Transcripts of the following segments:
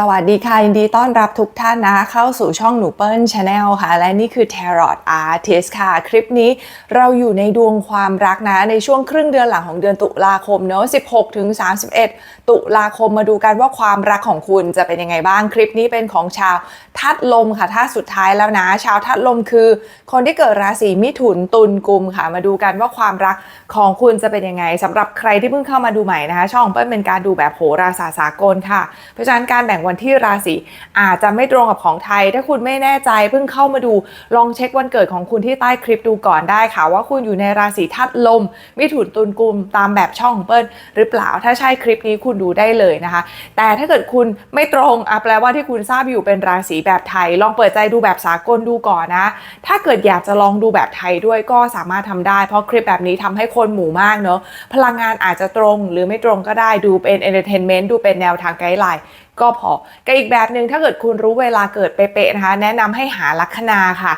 สวัสดีค่ะ ยินดีต้อนรับทุกท่านนะ เข้าสู่ช่องหนูเปิ้ลชาแนลค่ะ และนี่คือ Tarot Artist ค่ะ คลิปนี้เราอยู่ในดวงความรักนะ ในช่วงครึ่งเดือนหลังของเดือนตุลาคมเนอะ16 ถึง 31 ตุลาคมมาดูกันว่าความรักของคุณจะเป็นยังไงบ้างคลิปนี้เป็นของชาวทัดลมค่ะท่าสุดท้ายแล้วนะ ชาวทัดลมคือ คนที่เกิดราศีมิถุนตุลกุมค่ะ มาดูกันว่าความรักของคุณจะเป็นยังไงสำหรับใครที่เพิ่งเข้ามาดูใหม่นะคะ ช่องของเปิ้ลเป็นการดูแบบโหราศาสตร์สากลค่ะเพราะฉะนั้นการแบ่งวันที่ราศีอาจจะไม่ตรงกับของไทย ถ้าคุณไม่แน่ใจเพิ่งเข้ามาดูลองเช็ควันเกิดของคุณที่ใต้คลิปดูก่อนได้ค่ะ ว่าคุณอยู่ในราศีทัดลมมิถุนตุลกุมตามแบบช่องของเปิ้ลหรือเปล่าถ้าใช่คลิปนี้คุณดูได้เลยนะคะ แต่ถ้าเกิดคุณไม่ตรงอะแปลว่าที่คุณทราบอยู่เป็นราศีแบบไทย ลองเปิดใจดูแบบสากลดูก่อนนะ ถ้าเกิดอยากจะลองดูแบบไทยด้วยก็สามารถทำได้ เพราะคลิปแบบนี้ทำให้คนหมู่มากเนอะพลังงานอาจจะตรงหรือไม่ตรงก็ได้ดูเป็นเอนเตอร์เทนเมนต์ดูเป็นแนวทางไกด์ไลน์ ก็พอกับอีกแบบหนึ่งถ้าเกิดคุณรู้เวลาเกิดเป๊ะๆนะคะ แนะนำให้หาลัคนาค่ะ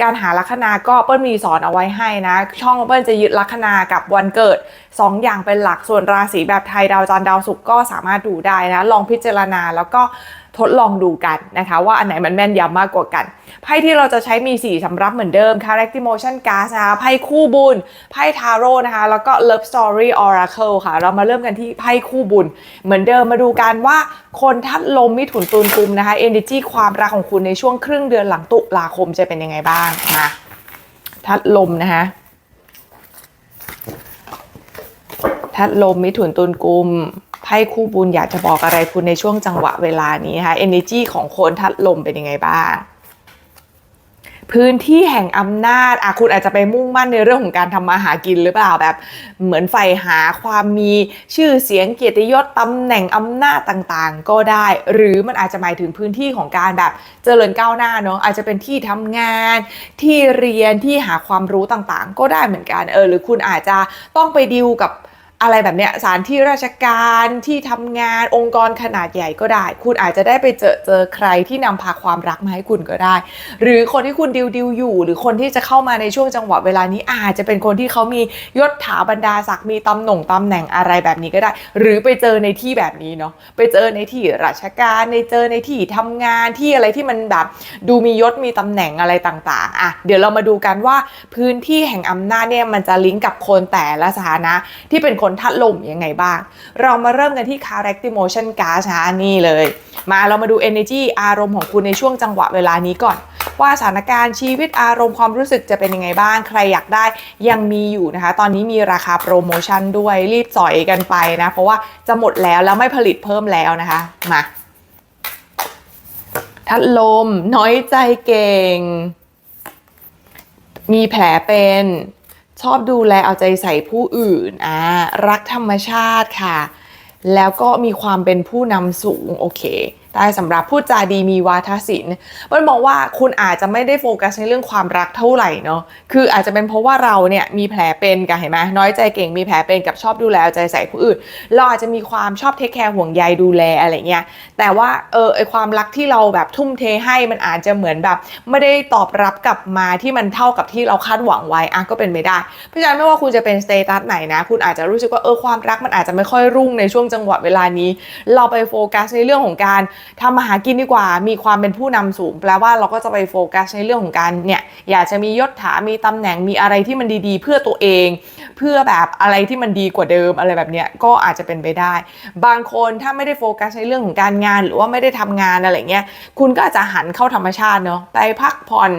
การหาลัคนาก็เปิ้ลมีสอนเอาไว้ให้นะ ช่องเปิ้ลจะยึดลัคนากับวันเกิด 2 อย่างเป็นหลักส่วนราศีแบบไทยดาวจันทร์ดาวศุกร์ก็สามารถดูได้นะ ลองพิจารณาแล้วก็ ทดลองดูกันนะคะ ว่าอันไหนมันแม่นยำมากกว่ากัน ไพ่ที่เราจะใช้มี 4สำรับเหมือนเดิม Character Motion Card นะคะไพ่คู่บุญ ไพ่ทาโร่นะคะ แล้วก็ Love Story Oracle ค่ะ เรามาเริ่มกันที่ไพ่คู่บุญ เหมือนเดิมมาดูกันว่าคนทัดลมมิถุนตุลกุมนะคะ Energy ความรักของคุณในช่วงครึ่งเดือนหลังตุลาคมจะเป็นยังไงบ้างมาทัดลมนะคะทัดลมมิถุนตุลกุม ไพ่คู่บุญอยากจะบอกอะไรคุณในช่วงจังหวะเวลานี้นะคะ energy ของคนทัดลมเป็นยังไงบ้างพื้นที่แห่งอำนาจอะคุณอาจจะไปมุ่งมั่นในเรื่องของการทำมาหากินหรือเปล่าแบบ เหมือนใฝ่หาความมีชื่อเสียงเกียรติยศตำแหน่งอำนาจต่างๆ ก็ได้ หรือมันอาจจะหมายถึงพื้นที่ของการแบบเจริญก้าวหน้าเนาะอาจจะเป็นที่ทำงาน ที่เรียนที่หาความรู้ต่างๆ ก็ได้เหมือนกันเออหรือคุณอาจจะต้องไปดิวกับ อะไรแบบเนี้ยสถานที่ราชการที่ทำงานองค์กรขนาดใหญ่ก็ได้ คุณอาจจะได้ไปเจอเจอใครที่นำพาความรักมาให้คุณก็ได้ หรือคนที่คุณดิวดิวอยู่ หรือคนที่จะเข้ามาในช่วงจังหวะเวลานี้อาจจะเป็นคนที่เขามียศถาบรรดาศักดิ์มีตำแหน่งตำแหน่งอะไรแบบนี้ก็ได้ หรือไปเจอในที่แบบนี้เนาะไปเจอในที่ราชการในเจอในที่ทำงานที่อะไรที่มันแบบดูมียศมีตำแหน่งอะไรต่างๆอะเดี๋ยวเรามาดูกันว่าพื้นที่แห่งอำนาจเนี่ยมันจะลิงก์กับคนแต่ละสถานะที่เป็นคนทัดลมยังไงบ้าง เรามาเริ่มกันที่ Character Motion Card นะนี่เลย มาเรามาดู Energy อารมณ์ของคุณในช่วงจังหวะเวลานี้ก่อน ว่าสถานการณ์ชีวิตอารมณ์ความรู้สึกจะเป็นยังไงบ้าง ใครอยากได้ยังมีอยู่นะคะ ตอนนี้มีราคาโปรโมชั่นด้วยรีบสอยกันไปนะ เพราะว่าจะหมดแล้วแล้วไม่ผลิตเพิ่มแล้วนะคะมาทัดลมน้อยใจเก่ง มีแผลเป็น ชอบดูแลเอาใจใส่ผู้อื่นอ่ารักธรรมชาติค่ะ แล้วก็มีความเป็นผู้นำสูงโอเค ได้สำหรับพูดจาดีมีวาทศิลป์มันมองว่าคุณอาจจะไม่ได้โฟกัสในเรื่องความรักเท่าไหร่เนาะ คืออาจจะเป็นเพราะว่าเราเนี่ยมีแผลเป็นกันเห็นไหมน้อยใจเก่งมีแผลเป็นกับชอบดูแลใจใส่ผู้อื่น เราอาจจะมีความชอบเทคแคร์ห่วงใยดูแลอะไรเงี้ย แต่ว่าเออไอความรักที่เราแบบทุ่มเทให้มันอาจจะเหมือนแบบ ไม่ได้ตอบรับกลับมาที่มันเท่ากับที่เราคาดหวังไว้อะก็เป็นไม่ได้ เพราะฉะนั้นไม่ว่าคุณจะเป็นสเตตัสไหนนะ คุณอาจจะรู้สึกว่าเออความรักมันอาจจะไม่ค่อยรุ่งในช่วงจังหวะเวลานี้ เราไปโฟกัสในเรื่องของการทำมาหากินดีกว่า มีความเป็นผู้นำสูง แปลว่าเราก็จะไปโฟกัสในเรื่องของการเนี่ยอยากจะมียศถามีตำแหน่งมีอะไรที่มันดีๆ เพื่อตัวเอง เพื่อแบบอะไรที่มันดีกว่าเดิมอะไรแบบเนี้ยก็อาจจะเป็นไปได้ บางคนถ้าไม่ได้โฟกัสในเรื่องของการงาน หรือว่าไม่ได้ทำงานอะไรเงี้ยคุณก็อาจจะหันเข้าธรรมชาติเนาะไปพักผ่อน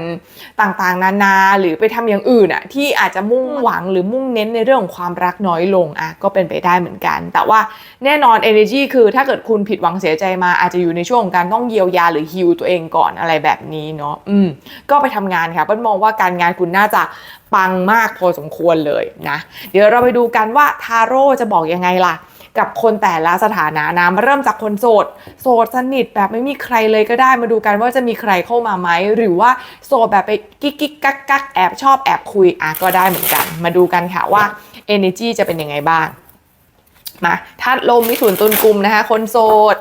ต่างๆ นานาหรือไปทำอย่างอื่นอะที่อาจจะมุ่งหวังหรือมุ่งเน้นในเรื่องของความรักน้อยลงอะก็เป็นไปได้เหมือนกัน แต่ว่าแน่นอน energy คือถ้าเกิดคุณผิดหวังเสียใจมาอาจจะอยู่ในช่วงของการต้องเยียวยาหรือฮิวตัวเองก่อนอะไรแบบนี้เนาะอืมก็ไปทำงานค่ะเปิ้ลมองว่าการงานคุณน่าจะ ปังมากพอสมควรเลยนะ เดี๋ยวเราไปดูกันว่าทาโร่จะบอกยังไงล่ะ กับคนแต่ละสถานะนะมาเริ่มจากคนโสด โสดสนิทแบบไม่มีใครเลยก็ได้มาดูกันว่าจะมีใครเข้ามาไหมหรือว่าโสดแบบไปกิ๊กกิ๊กกักกักแอบชอบแอบคุยอะก็ได้เหมือนกัน มาดูกันค่ะว่า energy จะเป็นยังไงบ้างมาทัดลมมิถุนตุลกุมนะคะ คนโสด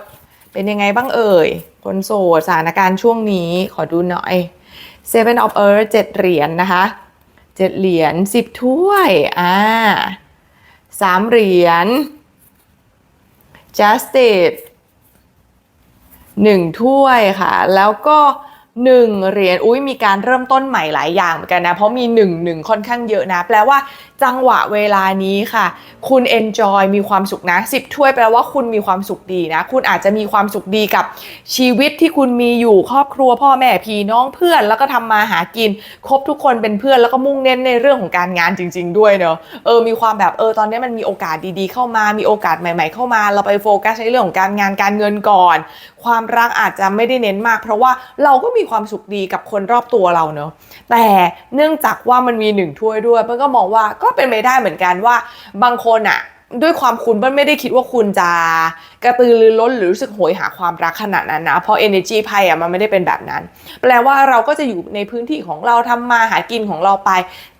เป็นยังไงบ้างเอ่ย คนโสดสถานการณ์ช่วงนี้ขอดูหน่อย Seven of Earth เจ็ดเหรียญนนะคะ เจ็ดเหรียญสิบถ้วย อ่าสามเหรียญ Justice หนึ่งถ้วยค่ะ แล้วก็หนึ่งเหรียญ อุ้ยมีการเริ่มต้นใหม่หลายอย่างเหมือนกันนะ เพราะมีหนึ่งหนึ่งค่อนข้างเยอะนะ แปลว่า จังหวะเวลานี้ค่ะ คุณ enjoy มีความสุขนะสิบถ้วยแปลว่าคุณมีความสุขดีนะ คุณอาจจะมีความสุขดีกับชีวิตที่คุณมีอยู่ครอบครัวพ่อแม่พี่น้องเพื่อน แล้วก็ทำมาหากิน คบทุกคนเป็นเพื่อนแล้วก็มุ่งเน้นในเรื่องของการงานจริง ๆ ด้วยเนอะเออมีความแบบเออตอนนี้มันมีโอกาสดีๆ เข้ามามีโอกาสใหม่ ๆ เข้ามา เราไปโฟกัสในเรื่องของการงานการเงินก่อน ความรักอาจจะไม่ได้เน้นมาก เพราะว่าเราก็มีความสุขดีกับคนรอบตัวเราเนอะแต่เนื่องจากว่ามันมีหนึ่งถ้วยด้วยเปิ้ลก็มองว่าก็็เป็นไปได้เหมือนกันว่าบางคนอะ ด้วยความคุณเปิ้ลไม่ได้คิดว่าคุณจะกระตือรือร้นหรือรู้สึกโหยหาความรักขนาดนั้นนะ เพราะ energy ไพ่อะมันไม่ได้เป็นแบบนั้น แปลว่าเราก็จะอยู่ในพื้นที่ของเราทำมาหากินของเราไป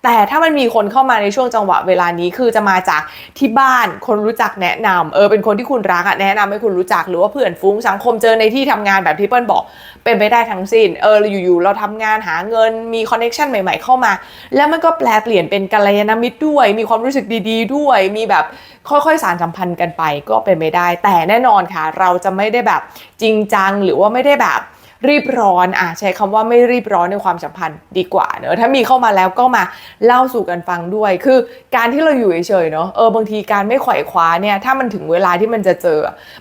แต่ถ้ามันมีคนเข้ามาในช่วงจังหวะเวลานี้คือจะมาจากที่บ้านคนรู้จักแนะนำเออเป็นคนที่คุณรักอะแนะนำให้คุณรู้จักหรือว่าเพื่อนฟุ้งสังคมเจอในที่ทำงานแบบที่เปิ้ลบอกเป็นไปได้ทั้งสิ้นเอออยู่ๆเราทำงานหาเงินมีคอนเน็ชันใหม่ ๆ เข้ามา แล้วมันก็แปลเปลี่ยนเป็นกัลยาณมิตรด้วย มีความรู้สึกดี ๆ ด้วยมีแบบค่อยๆ สารสัมพันธ์กันไปก็เป็นไปได้ แต่แน่นอนค่ะ เราจะไม่ได้แบบจริงจังหรือว่าไม่ได้แบบรีบร้อนอะใช้คำว่าไม่รีบร้อนในความสัมพันธ์ดีกว่าเนอะถ้ามีเข้ามาแล้วก็มาเล่าสู่กันฟังด้วย คือการที่เราอยู่เฉยๆเนอะเออบางทีการไม่ขว่คว้าเนี่ยถ้ามันถึงเวลาที่มันจะเจอ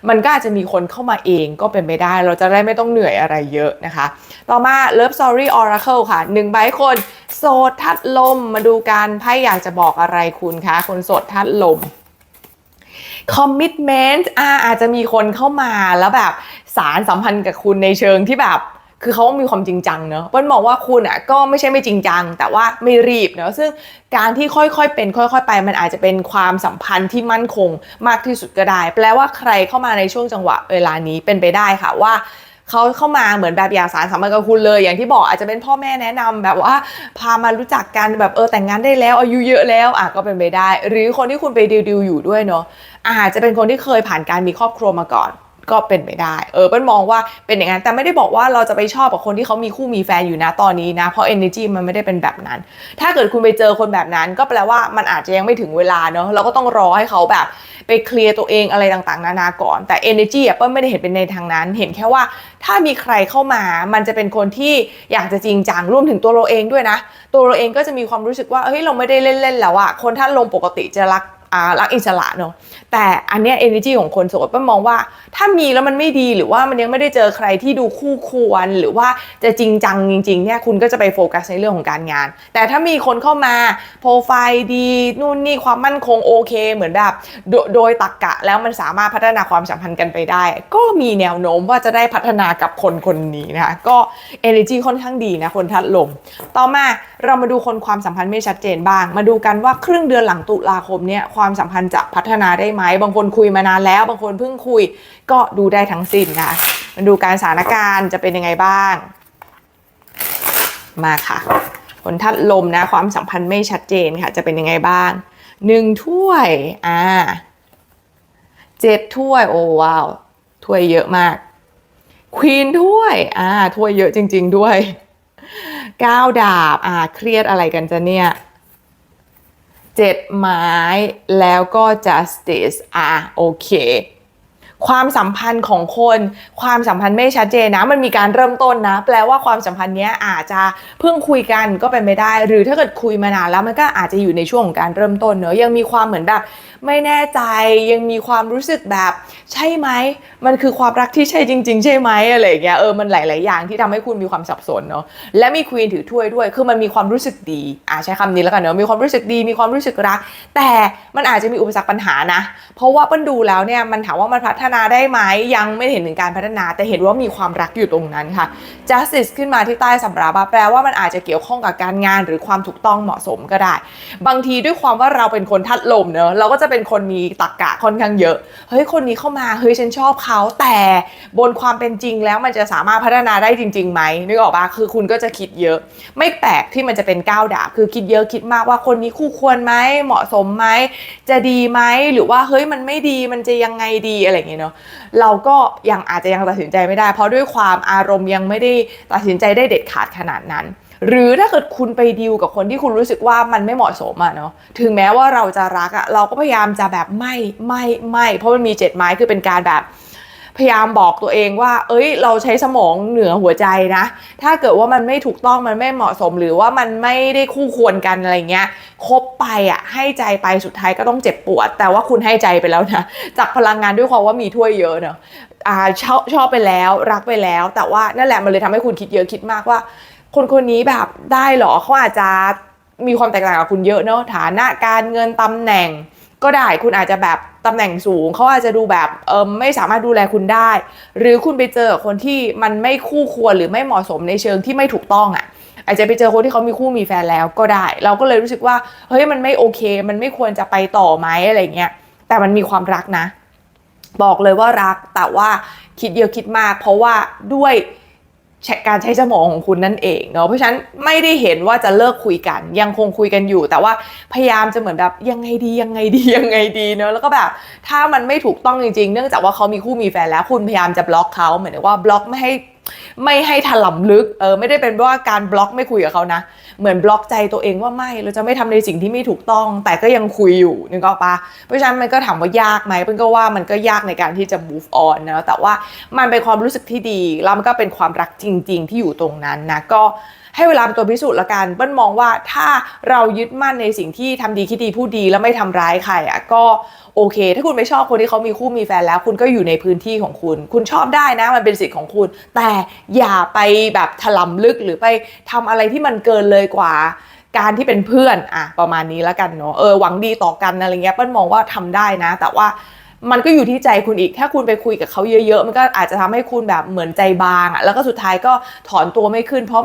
มันก็อาจจะมีคนเข้ามาเองก็เป็นไปได้ เราจะได้ไม่ต้องเหนื่อยอะไรเยอะนะคะ ต่อมา Love Story Oracle ค่ะหนึ่งใบคนโสดทัดลมมาดูกันไพ่อยากจะบอกอะไรคุณคะคนโสดทัดลม คอมมิชเมนต์อาจจะมีคนเข้ามาแล้วแบบสารสัมพันธ์กับคุณในเชิงที่แบบ คือเขามีความจริงจังเนอะปนมองว่าคุณอะก็ไม่ใช่ไม่จริงจัง แต่ว่าไม่รีบเนอะซึ่งการที่ค่อยๆเป็น ค่อย ๆ ไป มันอาจจะเป็นความสัมพันธ์ที่มั่นคงมากที่สุดก็ได้ แปลว่าใครเข้ามาในช่วงจังหวะเวลานี้เป็นไปได้ค่ะว่า เขาเข้ามาเหมือนแบบอยากสารสัมพันธ์กับคุณเลย อย่างที่บอกอาจจะเป็นพ่อแม่แนะนำแบบว่าพามารู้จักกันแบบเออแต่งงานได้แล้วอายุเยอะแล้วอะก็เป็นไปได้ หรือคนที่คุณไปดิวดิวอยู่ด้วยเนาะอาจจะเป็นคนที่เคยผ่านการมีครอบครัวมาก่อน ก็เป็นไปได้ เออเปิ้ลมองว่าเป็นอย่างนั้นแต่ไม่ได้บอกว่าเราจะไปชอบกับคนที่เขามีคู่มีแฟนอยู่นะตอนนี้นะ เพราะ energy มันไม่ได้เป็นแบบนั้น ถ้าเกิดคุณไปเจอคนแบบนั้น ก็แปลว่ามันอาจจะยังไม่ถึงเวลาเนาะเราก็ต้องรอให้เขาแบบไปเคลียร์ตัวเองอะไรต่างๆ นานาก่อน แต่ energy อะเปิ้ลไม่ได้เห็นเป็นในทางนั้น เห็นแค่ว่าถ้ามีใครเข้ามา มันจะเป็นคนที่อยากจะจริงจังรวมถึงตัวเราเองด้วยนะ ตัวเราเองก็จะมีความรู้สึกว่าเฮ้ยเราไม่ได้เล่นๆแล้วอะคนท่านลงปกติจะรัก รักอิสระเนอะแต่อันเนี้ย energy ของคนโสดเป้ามองว่า ถ้ามีแล้วมันไม่ดีหรือว่ามันยังไม่ได้เจอใครที่ดูคู่ควรหรือว่าจะจริงจังจริงๆเนี่ยคุณก็จะไปโฟกัสในเรื่องของการงาน แต่ถ้ามีคนเข้ามาโปรไฟล์ดีนู่นนี่ความมั่นคงโอเค เหมือนแบบโดโดยตักกะแล้วมันสามารถพัฒนาความสัมพันธ์กันไปได้ ก็มีแนวโน้มว่าจะได้พัฒนากับคนคนนี้นะคะก็ energy ค่อนข้างดีนะคนทัดลม ต่อมาเรามาดูคนความสัมพันธ์ไม่ชัดเจนบ้าง มาดูกันว่าครึ่งเดือนหลังตุลาคมเนี่ยความสัมพันธ์จะพัฒนาได้ไหม บางคนคุยมานานแล้ว บางคนเพิ่งคุยก็ดูได้ทั้งสิ้นค่ะมาดูการสถานการณ์จะเป็นยังไงบ้าง มาค่ะคนทัดลมนะ ความสัมพันธ์ไม่ชัดเจนค่ะ จะเป็นยังไงบ้างหนึ่งถ้วยอ่าเจ็ดถ้วยโอ้ว้าวถ้วยเยอะมากควีนถ้วยอ่าถ้วยเยอะจริง ๆ ด้วยก้าวดาบอ่าเครียดอะไรกันจะเนี่ย เจ็ดไม้แล้วก็ justice อะโอเคความสัมพันธ์ของคน ความสัมพันธ์ไม่ชัดเจนนะ มันมีการเริ่มต้นนะ แปลว่าความสัมพันธ์เนี้ยอาจจะเพิ่งคุยกันก็เป็นไม่ได้ หรือถ้าเกิดคุยมานานแล้วมันก็อาจจะอยู่ในช่วงของการเริ่มต้นเนอะยังมีความเหมือนแบบ ไม่แน่ใจยังมีความรู้สึกแบบใช่ไหม มันคือความรักที่ใช่จริง ๆ ใช่ไหมอะไรอย่างเงี้ยเออมันหลาย ๆ อย่างที่ทำให้คุณมีความสับสนเนาะและมีควีนถือถ้วยด้วย คือมันมีความรู้สึกดีอ่าใช้คำนี้แล้วกันเนาะมีความรู้สึกดีมีความรู้สึกรัก แต่มันอาจจะมีอุปสรรคปัญหานะ เพราะว่าเปิ้ลดูแล้วเนี่ยมันถามว่ามันพัฒนาได้ไหมยังไม่เห็นถึงการพัฒนา แต่เห็นว่ามีความรักอยู่ตรงนั้นค่ะ justice ขึ้นมาที่ใต้สำรับอะแปลว่ามันอาจจะเกี่ยวข้องกับการงานหรือความถูกต้องเหมาะสมก็ได้ บางทีด้วยความว่าเราเป็นคนทัดลมเนอะเราก็จะเป็นคนมีตรรกะค่อนข้างเยอะ เฮ้ยคนนี้เข้ามาเฮ้ยฉันชอบเขาแต่บนความเป็นจริงแล้วมันจะสามารถพัฒนาได้จริงๆไหมนึกออกปะคือคุณก็จะคิดเยอะ ไม่แปลกที่มันจะเป็นก้าวดาบคือคิดเยอะคิดมากว่าคนนี้คู่ควรไหมเหมาะสมไหมจะดีไหมหรือว่าเฮ้ยมันไม่ดีมันจะยังไงดีอะไรอย่างเงี้ยเนาะเราก็ยังอาจจะยังตัดสินใจไม่ได้ เพราะด้วยความอารมณ์ยังไม่ได้ตัดสินใจได้เด็ดขาดขนาดนั้น หรือถ้าเกิดคุณไปดีลกับคนที่คุณรู้สึกว่ามันไม่เหมาะสมอะเนาะถึงแม้ว่าเราจะรักอะเราก็พยายามจะแบบไม่ไม่ไม่เพราะมันมีเจ็ดไม้คือเป็นการแบบพยายามบอกตัวเองว่า เอ้ย เราใช้สมองเหนือหัวใจนะ ถ้าเกิดว่ามันไม่ถูกต้อง มันไม่เหมาะสม หรือว่ามันไม่ได้คู่ควรกันอะไรเงี้ย คบไปอะ ให้ใจไป สุดท้ายก็ต้องเจ็บปวด แต่ว่าคุณให้ใจไปแล้วนะ จากพลังงานด้วยความว่ามีถ้วยเยอะเนอะอ่าชอบชอบไปแล้ว รักไปแล้ว แต่ว่านั่นแหละมันเลยทำให้คุณคิดเยอะคิดมากว่า คนคนนี้แบบได้เหรอเขาอาจจะมีความแตกต่างกับคุณเยอะเนอะฐานะการเงินตำแหน่ง ก็ได้คุณอาจจะแบบตำแหน่งสูงเขาอาจจะดูแบบเออไม่สามารถดูแลคุณได้ หรือคุณไปเจอคนที่มันไม่คู่ควรหรือไม่เหมาะสมในเชิงที่ไม่ถูกต้องอะ่ะอาจจะไปเจอคนที่เขามีคู่มีแฟนแล้วก็ได้ เราก็เลยรู้สึกว่าเฮ้ยมันไม่โอเค มันไม่ควรจะไปต่อไหมอะไรเงี้ยแต่มันมีความรักนะ บอกเลยว่ารักแต่ว่าคิดเยอะคิดมาก เพราะว่าด้วย การใช้สมองของคุณนั่นเองเนาะเพราะฉะนั้นไม่ได้เห็นว่าจะเลิกคุยกัน ยังคงคุยกันอยู่ แต่ว่าพยายามจะเหมือนแบบยังไงดียังไงดียังไงดีเนาะแล้วก็แบบถ้ามันไม่ถูกต้องจริงๆ เนื่องจากว่าเขามีคู่มีแฟนแล้วคุณพยายามจะบล็อกเขาเหมือนว่าบล็อกไม่ให้ ไม่ให้ถล่มลึกเออไม่ได้เป็นว่าการบล็อกไม่คุยกับเขานะ เหมือนบล็อกใจตัวเองว่าไม่เราจะไม่ทำในสิ่งที่ไม่ถูกต้อง แต่ก็ยังคุยอยู่นึกออกปะเพราะฉะนั้นมันก็ถามว่ายากไหมเพิ่นก็ว่ามันก็ยากในการที่จะ move on นะแต่ว่ามันเป็นความรู้สึกที่ดีแล้วมันก็เป็นความรักจริง ๆ ที่อยู่ตรงนั้นนะก็ ให้เวลาเป็นตัวพิสูจน์ละกันเปิ้ลมองว่าถ้าเรายึดมั่นในสิ่งที่ทำดีคิดดีพูดดีแล้วไม่ทำร้ายใครอะก็โอเค ถ้าคุณไม่ชอบคนที่เขามีคู่มีแฟนแล้ว คุณก็อยู่ในพื้นที่ของคุณ คุณชอบได้นะมันเป็นสิทธิ์ของคุณ แต่อย่าไปแบบถล่มลึกหรือไปทำอะไรที่มันเกินเลยกว่าการที่เป็นเพื่อนอะประมาณนี้แล้วกันเนาะเออหวังดีต่อกันอะไรเงี้ยเปิ้ลมองว่าทำได้นะ แต่ว่ามันก็อยู่ที่ใจคุณอีก ถ้าคุณไปคุยกับเขาเยอะๆ มันก็อาจจะทำให้คุณแบบเหมือนใจบางอะแล้วก็สุดท้ายก็ถอนตัวไม่ขึ้นเพราะ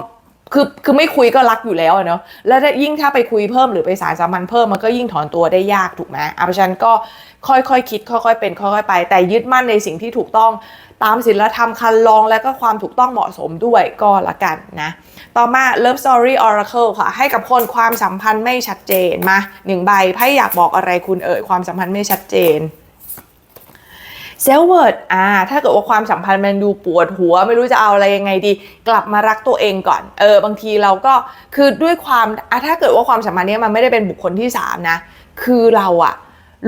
คือคือไม่คุยก็รักอยู่แล้วอะเนาะแล้วยิ่งถ้าไปคุยเพิ่มหรือไปสารสัมพันธ์เพิ่มมันก็ยิ่งถอนตัวได้ยากถูกไหมอะเพราะฉะนั้นก็ค่อยๆคคิด ค่อยๆเป็นค่อยๆไป แต่ยึดมั่นในสิ่งที่ถูกต้องตามศีลธรรมคันลองและก็ความถูกต้องเหมาะสมด้วยก็ละกันนะต่อมา Love Story Oracle ค่ะ ให้กับคนความสัมพันธ์ไม่ชัดเจนมาหนึ่งใบไพ่อยากบอกอะไรคุณเอ่ยความสัมพันธ์ไม่ชัดเจน เซลเวิร์ดอ่าถ้าเกิดว่าความสัมพันธ์มันดูปวดหัว ไม่รู้จะเอาอะไรยังไงดี กลับมารักตัวเองก่อน เออบางทีเราก็คือด้วยความอะถ้าเกิดว่าความสัมพันธ์นี้มันไม่ได้เป็นบุคคลที่ 3 นะ คือเราอะ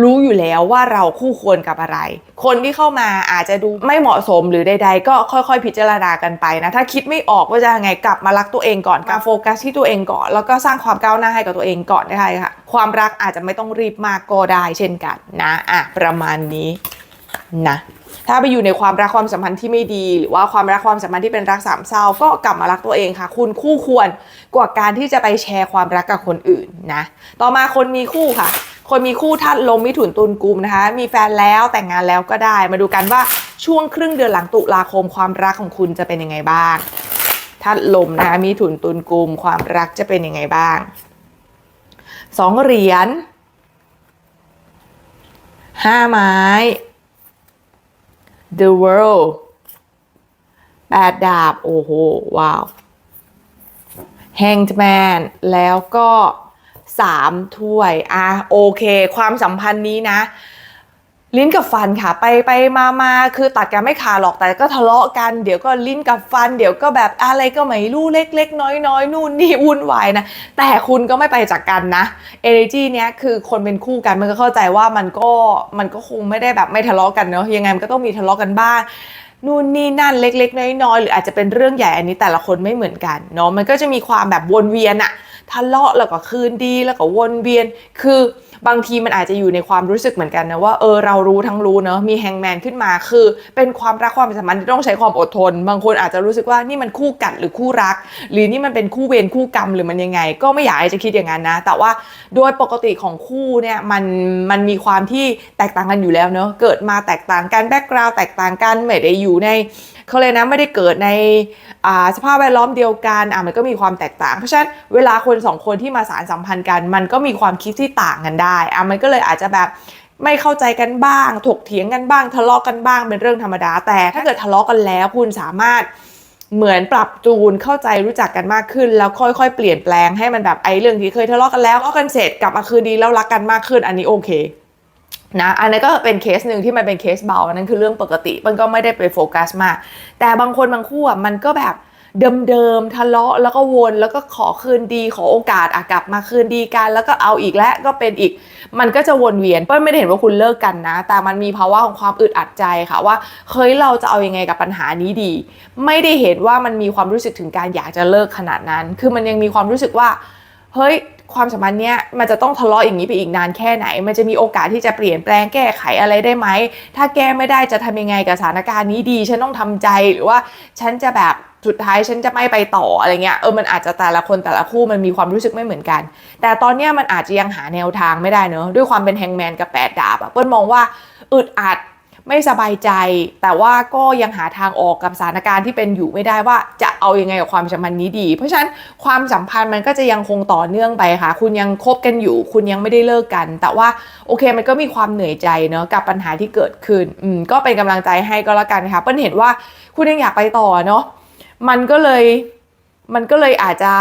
รู้อยู่แล้วว่าเราคู่ควรกับอะไร คนที่เข้ามาอาจจะดูไม่เหมาะสมหรือใด ๆ ก็ค่อยๆ พิจารณากันไปนะ ถ้าคิดไม่ออกว่าจะยังไงกลับมารักตัวเองก่อนการโฟกัสที่ตัวเองก่อน แล้วก็สร้างความก้าวหน้าให้กับตัวเองก่อนได้ค่ะ ความรักอาจจะไม่ต้องรีบมากก็ได้เช่นกันนะอะประมาณนี้ นะถ้าไปอยู่ในความรักความสัมพันธ์ที่ไม่ดี หรือว่าความรักความสัมพันธ์ที่เป็นรักสามเศร้าก็กลับมารักตัวเองค่ะ คุณคู่ควรกว่าการที่จะไปแชร์ความรักกับคนอื่นนะต่อมาคนมีคู่ค่ะ คนมีคู่ทัดลมมิถุนตุลกุมนะคะ มีแฟนแล้วแต่งงานแล้วก็ได้ มาดูกันว่าช่วงครึ่งเดือนหลังตุลาคมความรักของคุณจะเป็นยังไงบ้างทัดลมนะคะมีถุนตุลกุมความรักจะเป็นยังไงบ้างสองเหรียญห้าไม้ The World แปดดาบ โอ้โห ว้าว Hanged Man แล้วก็สามถ้วย อะ โอเค ความสัมพันธ์นี้นะ ลิ้นกับฟันค่ะ ไปไปมามาคือตัดกันไม่ขาดหรอกแต่ก็ทะเลาะกันเดี๋ยวก็ลิ้นกับฟัน เดี๋ยวก็แบบอะไรก็ไม่รู้เล็ก ๆ น้อยๆนู่นนี่วุ่นวายนะแต่คุณก็ไม่ไปจากกันนะ energy เนี้ยคือคนเป็นคู่กันมันก็เข้าใจว่ามันก็มันก็คงไม่ได้แบบไม่ทะเลาะกันเนาะยังไงมันก็ต้องมีทะเลาะกันบ้าง นู่นนี่นั่นเล็ก ๆ น้อยๆหรืออาจจะเป็นเรื่องใหญ่อันนี้แต่ละคนไม่เหมือนกันเนาะมันก็จะมีความแบบวนเวียนอะทะเลาะแล้วก็คืนดีแล้วก็วนเวียน คือบางทีมันอาจจะอยู่ในความรู้สึกเหมือนกันนะว่าเออเรารู้ทั้งรู้เนาะมีแฮงแมนขึ้นมาคือ เป็นความรักความสัมพันธ์ที่ต้องใช้ความอดทน บางคนอาจจะรู้สึกว่านี่มันคู่กัดหรือคู่รัก หรือนี่มันเป็นคู่เวรคู่กรรมหรือมันยังไง ก็ไม่อยากจะคิดอย่างนั้นนะ แต่ว่าโดยปกติของคู่เนี่ยมันมันมีความที่แตกต่างกันอยู่แล้วเนาะเกิดมาแตกต่างกันแบ็กกราวแตกต่างกันไม่ได้อยูู่่ในเขาเลยนะไม่ได้เกิดในสภาพแวดล้อมเดียวกันอะมันก็มีความแตกต่าง เพราะฉะนั้นเวลาคนสองคนที่มาสารสัมพันธ์กัน มันก็มีความคิดที่ต่างกันได้อะมันก็เลยอาจจะแบบไม่เข้าใจกันบ้าง ถกเถียงกันบ้าง ทะเลาะกันบ้างเป็นเรื่องธรรมดา แต่ถ้าเกิดทะเลาะกันแล้วคุณสามารถเหมือนปรับจูนเข้าใจรู้จักกันมากขึ้น แล้วค่อยๆ เปลี่ยนแปลงให้มันแบบไอ้เรื่องที่เคยทะเลาะกันแล้วก็กันเสร็จกลับมาคืนดีแล้วรักกันมากขึ้นอันนี้โอเค นะอันนี้ก็เป็นเคสหนึ่งที่มันเป็นเคสเบาอันนั้นคือเรื่องปกติ มันก็ไม่ได้ไปโฟกัสมาก แต่บางคนบางคู่อะมันก็แบบเดิมๆทะเลาะแล้วก็วนแล้วก็ขอคืนดีขอโอกาสอะกลับมาคืนดีกัน แล้วก็เอาอีกแล้วก็เป็นอีก มันก็จะวนเวียนเปิ้ลไม่ได้เห็นว่าคุณเลิกกันนะ แต่มันมีภาวะของความอึดอัดใจค่ะว่าเฮ้ยเราจะเอายังไงกับปัญหานี้ดี ไม่ได้เห็นว่ามันมีความรู้สึกถึงการอยากจะเลิกขนาดนั้น คือมันยังมีความรู้สึกว่าเฮ้ย ความสัมพันธ์เนี้ยมันจะต้องทะเลาะอย่างนี้ไปอีกนานแค่ไหน มันจะมีโอกาสที่จะเปลี่ยนแปลงแก้ไขอะไรได้ไหม ถ้าแก้ไม่ได้จะทำยังไงกับสถานการณ์นี้ดี ฉันต้องทำใจหรือว่าฉันจะแบบสุดท้ายฉันจะไม่ไปต่ออะไรเงี้ยเออมันอาจจะแต่ละคนแต่ละคู่มันมีความรู้สึกไม่เหมือนกัน แต่ตอนเนี้ยมันอาจจะยังหาแนวทางไม่ได้เนอะด้วยความเป็นแฮงแมนกับแปดดาบอะเปิ้ลมองว่าอึดอัด ไม่สบายใจ แต่ว่าก็ยังหาทางออกกับสถานการณ์ที่เป็นอยู่ไม่ได้ว่าจะเอาอยังไงกับความสัมพันธ์นี้ดี เพราะฉะนั้นความสัมพันธ์มันก็จะยังคงต่อเนื่องไปค่ะ คุณยังคบกันอยู่ คุณยังไม่ได้เลิกกัน แต่ว่าโอเคมันก็มีความเหนื่อยใจเนาะกับปัญหาที่เกิดขึ้นอืมก็เป็นกำลังใจให้ก็แล้วกันค่ะเปิ้ลเห็นว่าคุณยังอยากไปต่อเนาะมันก็เลยมันก็เลยอาจจะ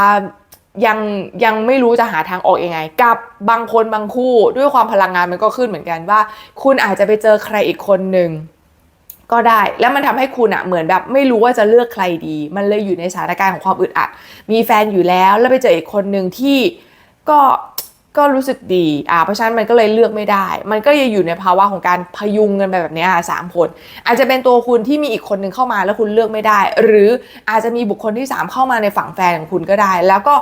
ยังยังไม่รู้จะหาทางออกยังไง กับบางคนบางคู่ด้วยความพลังงานมันก็ขึ้นเหมือนกันว่า คุณอาจจะไปเจอใครอีกคนหนึ่งก็ได้แล้วมันทำให้คุณอะเหมือนแบบไม่รู้ว่าจะเลือกใครดี มันเลยอยู่ในสถานการณ์ของความอึดอัด มีแฟนอยู่แล้วแล้วไปเจออีกคนหนึ่งที่ก็ ก็รู้สึกดีอ่าเพราะฉะนั้นมันก็เลยเลือกไม่ได้ มันก็ยังอยู่ในภาวะของการพยุงกันไปแบบนี้ค่ะสามคน อาจจะเป็นตัวคุณที่มีอีกคนหนึ่งเข้ามาแล้วคุณเลือกไม่ได้ หรืออาจจะมีบุคคลที่สามเข้ามาในฝั่งแฟนของคุณก็ได้ แล้วก็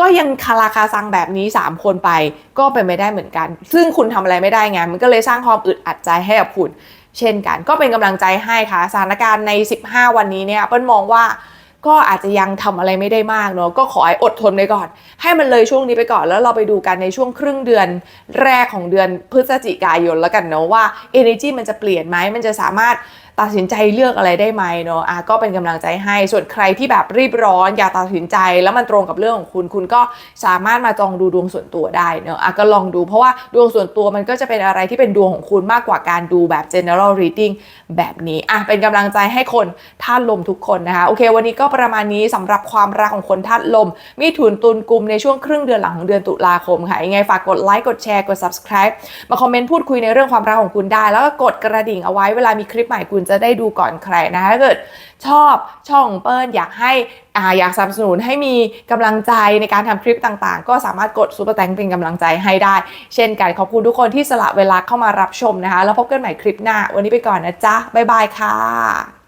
ก็ยังคาราคาซังแบบนี้ 3 คนไปก็เป็นไม่ได้เหมือนกัน ซึ่งคุณทำอะไรไม่ได้ไงมันก็เลยสร้างความอึดอัดใจให้กับคุณ เช่นกัน ก็เป็นกำลังใจให้ค่ะสถานการณ์ใน 15 วันนี้เนี่ยเปิ้ลมองว่า ก็อาจจะยังทำอะไรไม่ได้มากเนาะก็ขอให้อดทนไปก่อน ให้มันเลยช่วงนี้ไปก่อน แล้วเราไปดูกันในช่วงครึ่งเดือนแรกของเดือนพฤศจิกายนแล้วกันเนาะว่า energy มันจะเปลี่ยนไหมมันจะสามารถ ตัดสินใจเลือกอะไรได้ไหมเนอะอะก็เป็นกำลังใจให้ส่วนใครที่แบบรีบร้อนอยากตัดสินใจแล้วมันตรงกับเรื่องของคุณ คุณก็สามารถมาจองดูดวงส่วนตัวได้เนอะอะก็ลองดูเพราะว่าดวงส่วนตัวมันก็จะเป็นอะไรที่เป็นดวงของคุณมากกว่าการดูแบบ general reading แบบนี้อะเป็นกำลังใจให้คนธาตุลมทุกคนนะคะโอเค วันนี้ก็ประมาณนี้สำหรับความรักของคนธาตุลม มีถุนตุนกลุ่มในช่วงครึ่งเดือนหลังของเดือนตุลาคมค่ะยังไงฝากกดไลค์กดแชร์กด subscribe มาคอมเมนต์พูดคุยในเรื่องความรักของคุณได้ แล้วก็กดกระดิ่งเอาไว้เวลามีคลิปใหม่คุณจะได้ดูก่อนใครนะคะถ้าเกิดชอบช่องเปิ้ลอยากให้อ่าอยากสนับสนุนให้มีกำลังใจในการทำคลิปต่างๆ ก็สามารถกดซูเปอร์แตงเป็นกำลังใจให้ได้ เช่นกันขอบคุณทุกคนที่สละเวลาเข้ามารับชมนะคะ แล้วพบกันใหม่คลิปหน้า วันนี้ไปก่อนนะจ๊ะบ๊ายบายค่ะ